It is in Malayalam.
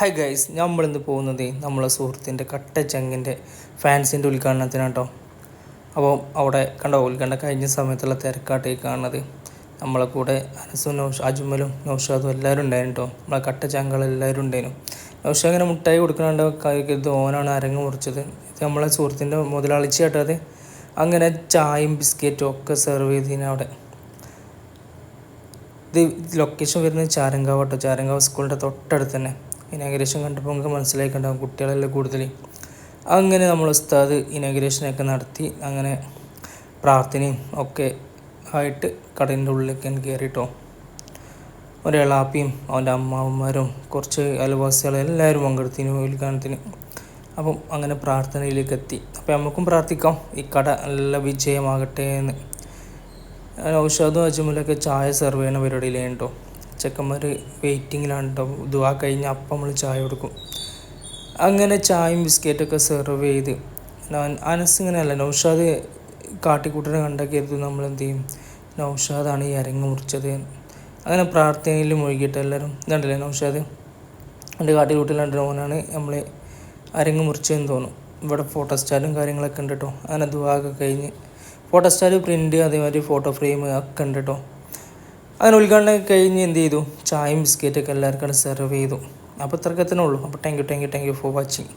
ഹായ് ഗൈസ് നമ്മളിന്ന് പോകുന്നത് നമ്മളെ സുഹൃത്തിന്റെ കട്ട ചങ്ങിന്റെ ഫാൻസിന്റെ ഉദ്ഘാടനത്തിനാണ് കേട്ടോ അപ്പോൾ അവിടെ കണ്ടോ ഉദ്ഘാടനം കഴിഞ്ഞ സമയത്തുള്ള തിരക്കാട്ടേ കാണുന്നത്. നമ്മളെ കൂടെ അനസും നൗഷ അജ്മലും നൗഷാദും എല്ലാവരും ഉണ്ടായിരുന്നു കേട്ടോ. നമ്മളെ കട്ട ചങ്ങൾ എല്ലാവരും ഉണ്ടായിരുന്നു. നൗഷ അങ്ങനെ മുട്ടായി കൊടുക്കണുണ്ട് ഇത് ഓനാണ് അരങ്ങ് മുറിച്ചത്. ഇത് നമ്മളെ സുഹൃത്തിന്റെ മുതലാളിച്ച് കേട്ടത് അങ്ങനെ ചായയും ബിസ്ക്കറ്റും ഒക്കെ സെർവ് ചെയ്തതിന് അവിടെ. ഇത് ലൊക്കേഷൻ വരുന്നത് ചാരങ്കാവ് കേട്ടോ ചാരങ്കാവ് സ്കൂളിന്റെ തൊട്ടടുത്ത് തന്നെ. ഇനാഗ്രേഷൻ കണ്ടപ്പോൾ നമുക്ക് മനസ്സിലായിട്ടുണ്ടാകും കുട്ടികളല്ലേ കൂടുതൽ അങ്ങനെ നമ്മൾ ഉസ്താദ് ഇനാഗ്രേഷനൊക്കെ നടത്തി. അങ്ങനെ പ്രാർത്ഥനയും ഒക്കെ ആയിട്ട് കടലിന്റെ ഉള്ളിലേക്ക് കയറിയിട്ടോ ഒരെളാപ്പിയും അവന്റെ അമ്മാവന്മാരും കുറച്ച് അയൽവാസികളും എല്ലാവരും പങ്കെടുത്തിന് ഉദ്ഘാടനത്തിന് അപ്പം അങ്ങനെ പ്രാർത്ഥനയിലേക്ക് എത്തി. അപ്പോൾ നമുക്കും പ്രാർത്ഥിക്കാം. ഈ കട നല്ല വിജയമാകട്ടെ എന്ന്. ഔഷധവും അജുമലൊക്കെ ചായ സെർവ് ചെയ്യുന്ന പരിപാടിയിലേ കേട്ടോ. ചെക്കന്മാർ വെയിറ്റിങ്ങിലാണ് കേട്ടോ ദുവാ കഴിഞ്ഞ് അപ്പം നമ്മൾ ചായ കൊടുക്കും. അങ്ങനെ ചായയും ബിസ്ക്കറ്റൊക്കെ സെർവ് ചെയ്ത് അനസ് ഇങ്ങനെയല്ല നൗഷാദ് കാട്ടിക്കൂട്ടനെ കണ്ടാക്കിയത് നമ്മൾ എന്ത് ചെയ്യും? നൗഷാദാണ് ഈ അരങ്ങ് മുറിച്ചത്. അങ്ങനെ പ്രാർത്ഥനയിൽ മുഴുകിയിട്ട് എല്ലാവരും ഇതുണ്ടല്ലേ നൗഷാദ്? എന്റെ കാട്ടിക്കൂട്ടിലുണ്ട് മോനാണ് നമ്മൾ അരങ്ങ് മുറിച്ചതെന്ന് തോന്നും ഇവിടെ ഫോട്ടോ സ്റ്റാലും കാര്യങ്ങളൊക്കെ ഉണ്ട് കേട്ടോ അങ്ങനെ ദുവാക്കെ കഴിഞ്ഞ് ഫോട്ടോ സ്റ്റാൽ പ്രിന്റ് അതേമാതിരി ഫോട്ടോ ഫ്രെയിം ഒക്കെ ഉണ്ട് കേട്ടോ അങ്ങനെ ഉദ്ഘാടനം കഴിഞ്ഞ് എന്ത് ചെയ്തു? ചായയും ബിസ്ക്കറ്റൊക്കെ എല്ലാവർക്കും സെർവ് ചെയ്തു. അപ്പോൾ ഇത്രയൊക്കെ തന്നെ ഉള്ളൂ. അപ്പോൾ thank you thank you thank you for watching